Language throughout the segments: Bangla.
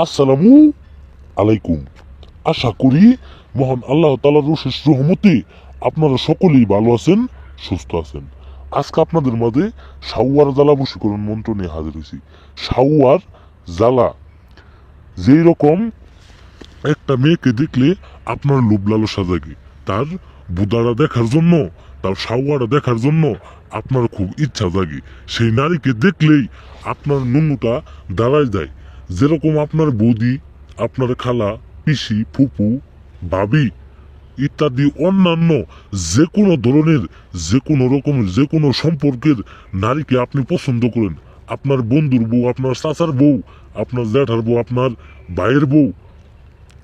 আসসালামু আলাইকুম। আশা করি মহান আল্লাহ তালার রশেষ রহমতে আপনারা সকলেই ভালো আছেন, সুস্থ আছেন। আজকে আপনাদের মাঝে সাউয়ার জ্বালা বশীকরণ মন্ত্র নিয়ে হাজির হয়েছি। সাউয়ার জ্বালা, যেই রকম একটা মেয়েকে দেখলে আপনার লোভ লালসা জাগে, তার বুদারা দেখার জন্য, তার সাওয়ারা দেখার জন্য আপনার খুব ইচ্ছা জাগে। সেই নারীকে দেখলেই আপনার নুনুটা দাঁড়ায় যায়। যেরকম আপনার বৌদি, আপনার খালা, পিসি, ফুপু, ভাবি ইত্যাদি অন্যান্য যে কোনো ধরনের যে কোনো রকমের যে কোনো সম্পর্কের নারীকে আপনি পছন্দ করেন। আপনার বন্ধুর বউ, আপনার চাচার বউ, আপনার জ্যাঠার বউ, আপনার ভাইয়ের বউ,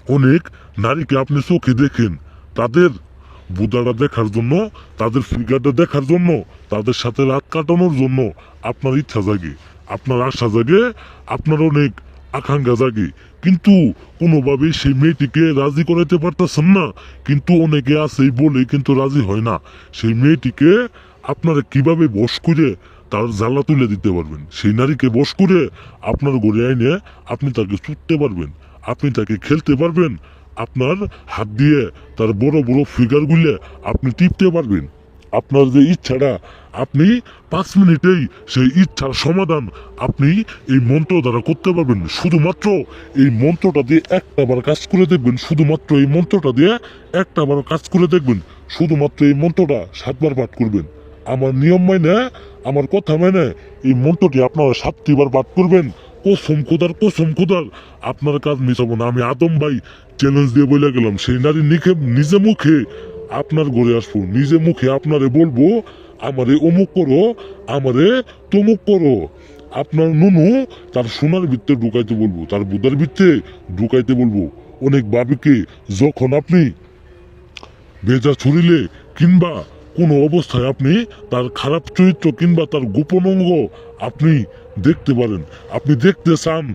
অনেক নারীকে আপনি চোখে দেখেন। তাদের বুদাটা দেখার জন্য, তাদের ফিগারটা দেখার জন্য, তাদের সাথে রাত কাটানোর জন্য আপনার ইচ্ছা জাগে। আপনার আশা জাগে, আপনার অনেক আকাঙ্ক্ষা জাগে। কিন্তু কোনোভাবেই সেই মেয়েটিকে রাজি করাইতে পারতেছেন না। কিন্তু অনেকে আছে বলে কিন্তু রাজি হয় না। সেই মেয়েটিকে আপনারা কীভাবে বশ করে তার জ্বালা তুলে দিতে পারবেন? সেই নারীকে বশ করে আপনার গড়ে আইনে আপনি তাকে ছুটতে পারবেন। আপনি তাকে খেলতে পারবেন। আপনার হাত দিয়ে তার বড় বড় ফিগারগুলো আপনি টিপতে পারবেন। আপনার যে ইচ্ছাটা, আপনি পাঁচ মিনিটেই সেই ইচ্ছার সমাধান আপনি এই মন্ত্র দ্বারা করতে পারবেন। শুধুমাত্র এই মন্ত্রটা দিয়ে একটা বার কাজ করে দেখবেন। শুধুমাত্র এই মন্ত্রটা দিয়ে একটা বার কাজ করে দেখবেন। শুধুমাত্র এই মন্ত্রটা সাতবার পাঠ করবেন। আমার নিয়ম মাইনে, আমার কথা মেনে এই মন্ত্রটি আপনারা সাতটি বার পাঠ করবেন। কোসম খোদার কোসম খোদার। আপনার কাজ মিশাবো না। আমি আদম ভাই চ্যালেঞ্জ দিয়ে বলে গেলাম। সেই নারী নিখে নিজে মুখে আপনার ঘরে আসব, নিজে মুখে আপনারে বলব, আমারে অমুক করো, আমারে তমুক করো। আপনার নুনু তার সোনার ভিত্তে ঢুকাইতে বলব, তার বুদার ভিত্তে ঢুকাইতে বলব। অনেক বাবিকে যখন আপনি ভেজা ছড়িলে কিংবা কোনো অবস্থায় আপনি তার খারাপ চরিত্র কিংবা তার গোপন অঙ্গ আপনি দেখতে পারেন। আপনি দেখতে চান,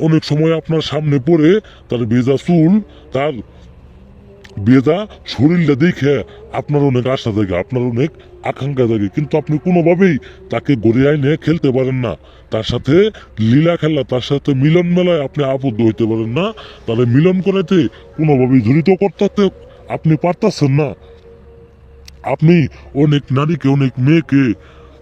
অনেক সময় আপনার সামনে পড়ে তার ভেজা চুল তার ভেজা শরীরটা দেখে আপনার অনেক আশা জাগে, আপনার অনেক আকাঙ্ক্ষা জাগে। কিন্তু আপনি কোনোভাবেই তাকে গড়ে আইনে খেলতে পারেন না। তার সাথে লীলা খেলা, তার সাথে মিলন মেলায় আপনি আবদ্ধ হইতে পারেন না। তাহলে মিলন করাতে কোনোভাবেই জড়িত করতে আপনি পারতেছেন না। আপনি অনেক নারীকে, অনেক মেয়েকে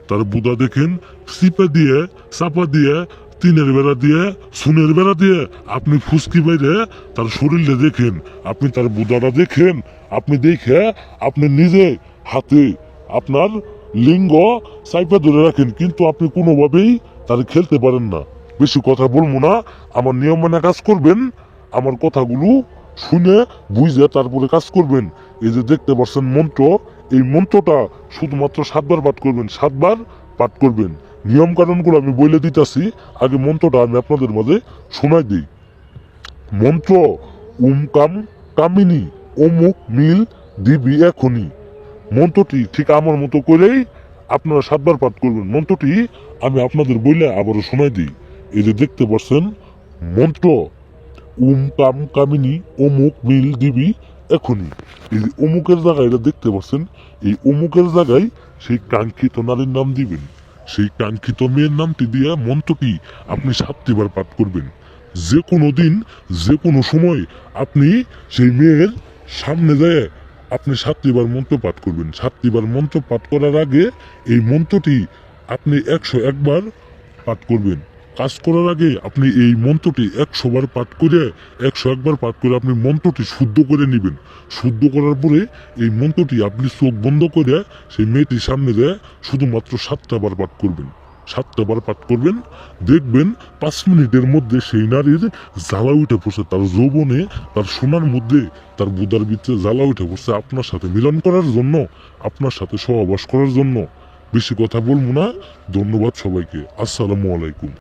তার বুদা দেখেন, সিপে দিয়ে, চাপা দিয়ে তিনের বেড়া দিয়ে, সুনের বেড়া দিয়ে আপনি ফুসকি বাইরে তার শরীরে দেখেন, আপনি তার বুদাটা দেখেন, আপনি দেখে আপনি নিজে হাতে আপনার লিঙ্গ চাইপে ধরে রাখেন, কিন্তু আপনি কোনোভাবেই তার খেলতে পারেন না। বেশি কথা বলব না, আমার নিয়ম মানে কাজ করবেন, আমার কথাগুলো শুনে বুঝে তারপরে কাজ করবেন। এই যে দেখতে পাচ্ছেন মন্ত্র, এই মন্ত্রটা শুধুমাত্র সাতবার পাঠ করবেন, সাতবার পাঠ করবেন। নিয়ম কানুনগুলো আমি বলে দিতেছি, আগে মন্ত্রটা আমি আপনাদের মাঝে শোনাই দিই। মন্ত্র, উম কাম, কামিনী, অমুক, মিল, দিবি এখনই মন্ত্রটি ঠিক আমার মতো করেই আপনারা সাতবার পাঠ করবেন। মন্ত্রটি আমি আপনাদের বইলে আবারও শোনাই দিই। এই যে দেখতে পাচ্ছেন, মন্ত্র, উম কাম, কামিনী, অমুক, মিল, দিবি এখনই এই যে অমুকের জায়গায় এটা দেখতে পাচ্ছেন, এই অমুকের জায়গায় সেই কাঙ্ক্ষিত নারীর নাম দিবেন। সেই কাঙ্ক্ষিত মেয়ের নামটি দিয়ে মন্ত্রটি আপনি সাতটিবার পাঠ করবেন। যে কোনো দিন, যে কোনো সময় আপনি সেই মেয়ের সামনে যায় আপনি সাতটিবার মন্ত্র পাঠ করবেন। সাতটিবার মন্ত্র পাঠ করার আগে এই মন্ত্রটি আপনি একশো একবার পাঠ করবেন। কাজ করার আগে আপনি এই মন্ত্রটি একশোবার পাঠ করে, একশো একবার পাঠ করে আপনি মন্ত্রটি শুদ্ধ করে নেবেন। শুদ্ধ করার পরে এই মন্ত্রটি আপনি চোখ বন্ধ করে সেই মেয়েটির সামনে দেয় শুধুমাত্র সাতটা বার পাঠ করবেন। সাতটা বার পাঠ করবেন, দেখবেন পাঁচ মিনিটের মধ্যে সেই নারীর জ্বালা উঠে পড়ছে। তার যৌবনে, তার সোনার মধ্যে, তার বুদার ভিতরে জ্বালা উঠে পড়ছে আপনার সাথে মিলন করার জন্য, আপনার সাথে সহবাস করার জন্য। বেশি কথা বলব না। ধন্যবাদ সবাইকে। আসসালামু আলাইকুম।